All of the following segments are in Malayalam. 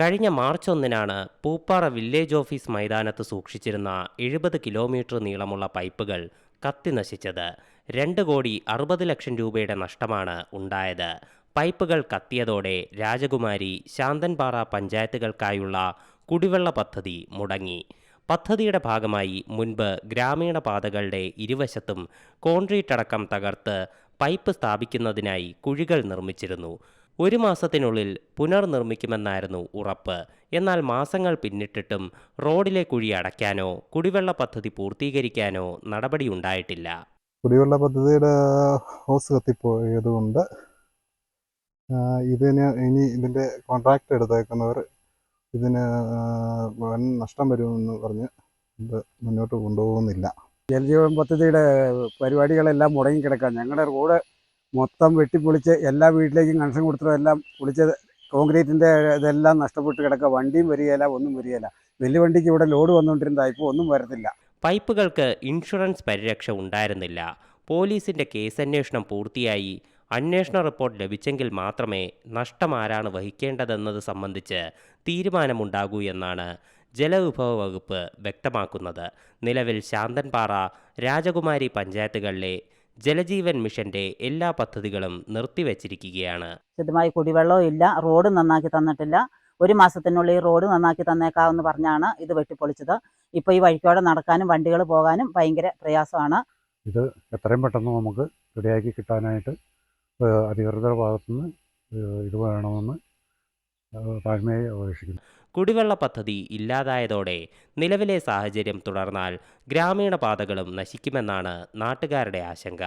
കഴിഞ്ഞ മാർച്ച് ഒന്നിനാണ് പൂപ്പാറ വില്ലേജ് ഓഫീസ് മൈതാനത്ത് സൂക്ഷിച്ചിരുന്ന എഴുപത് കിലോമീറ്റർ നീളമുള്ള പൈപ്പുകൾ കത്തി നശിച്ചത്. രണ്ട് കോടി അറുപത് ലക്ഷം രൂപയുടെ നഷ്ടമാണ് ഉണ്ടായത്. പൈപ്പുകൾ കത്തിയതോടെ രാജകുമാരി ശാന്തൻപാറ പഞ്ചായത്തുകൾക്കായുള്ള കുടിവെള്ള പദ്ധതി മുടങ്ങി. പദ്ധതിയുടെ ഭാഗമായി മുൻപ് ഗ്രാമീണ പാതകളുടെ ഇരുവശത്തും കോൺക്രീറ്റ് അടക്കം തകർത്ത് പൈപ്പ് സ്ഥാപിക്കുന്നതിനായി കുഴികൾ നിർമ്മിച്ചിരുന്നു. ഒരു മാസത്തിനുള്ളിൽ പുനർനിർമ്മിക്കുമെന്നായിരുന്നു ഉറപ്പ്. എന്നാൽ മാസങ്ങൾ പിന്നിട്ടിട്ടും റോഡിലെ കുഴി അടയ്ക്കാനോ കുടിവെള്ള പദ്ധതി പൂർത്തീകരിക്കാനോ നടപടിയുണ്ടായിട്ടില്ല. കുടിവെള്ള പദ്ധതിയുടെ ഹോസ് കത്തിപ്പോയതുകൊണ്ട് ഇതിന് ഇനി ഇതിന്റെ കോൺട്രാക്റ്റ് എടുത്തേക്കുന്നവർ ഇതിന് വൻ നഷ്ടം വരുമെന്ന് പറഞ്ഞ് ഇത് മുന്നോട്ട് കൊണ്ടുപോകുന്നില്ല. ജലജീവൻ പദ്ധതിയുടെ പരിപാടികളെല്ലാം മുടങ്ങിക്കിടക്കാം ഞങ്ങളുടെ റോഡ് മൊത്തം വെട്ടിപ്പൊളിച്ച് എല്ലാ വീട്ടിലേക്കും കണക്ഷൻ കൊടുത്തതെല്ലാം പൊളിച്ച് കോൺക്രീറ്റിന്റെ ഇതെല്ലാം നഷ്ടപ്പെട്ട് കിടക്കുക. വണ്ടിയും വരികയില്ല ഒന്നും വരികയില്ല. വലിയ വണ്ടിക്ക് ഇവിടെ ലോഡ് വന്നുകൊണ്ടിരുന്നതായി ഇപ്പോൾ ഒന്നും വരത്തില്ല. പൈപ്പുകൾക്ക് ഇൻഷുറൻസ് പരിരക്ഷ ഉണ്ടായിരുന്നില്ല. പോലീസിന്റെ കേസന്വേഷണം പൂർത്തിയായി. അന്വേഷണ റിപ്പോർട്ട് ലഭിച്ചെങ്കിൽ മാത്രമേ നഷ്ടം ആരാണ് വഹിക്കേണ്ടതെന്നത് സംബന്ധിച്ച് തീരുമാനമുണ്ടാകൂ എന്നാണ് ജലവിഭവ വകുപ്പ് വ്യക്തമാക്കുന്നത്. നിലവിൽ ശാന്തൻപാറ രാജകുമാരി പഞ്ചായത്തുകളിലെ ജലജീവൻ മിഷന്റെ എല്ലാ പദ്ധതികളും നിർത്തിവച്ചിരിക്കുകയാണ്. ശുദ്ധമായി കുടിവെള്ളവും ഇല്ല റോഡ് നന്നാക്കി തന്നിട്ടില്ല. ഒരു മാസത്തിനുള്ളിൽ റോഡ് നന്നാക്കി തന്നേക്കാമെന്ന് പറഞ്ഞാണ് ഇത് വെട്ടിപ്പൊളിച്ചത്. ഇപ്പോൾ ഈ വഴിക്കോടെ നടക്കാനും വണ്ടികൾ പോകാനും ഭയങ്കര പ്രയാസമാണ്. ഇത് എത്രയും പെട്ടെന്ന് നമുക്ക് റെഡിയാക്കി കിട്ടാനായിട്ട് അധികൃതരുടെ ഭാഗത്തുനിന്ന് ഇത് വേണമെന്ന് അപേക്ഷിക്കുന്നു കുടിവെള്ള പദ്ധതി ഇല്ലാതായതോടെ നിലവിലെ സാഹചര്യം തുടർന്നാൽ ഗ്രാമീണ പാതകളും നശിക്കുമെന്നാണ് നാട്ടുകാരുടെ ആശങ്ക.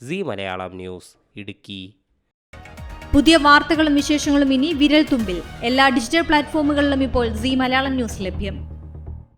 C Malayalam news Idukki. പുതിയ വാർത്തകളും വിശേഷങ്ങളും ഇനി വിരൽ തുമ്പിൽ എല്ലാ ഡിജിറ്റൽ പ്ലാറ്റ്ഫോമുകളിലും ഇപ്പോൾ സി മലയാളം ന്യൂസ് ലഭ്യം.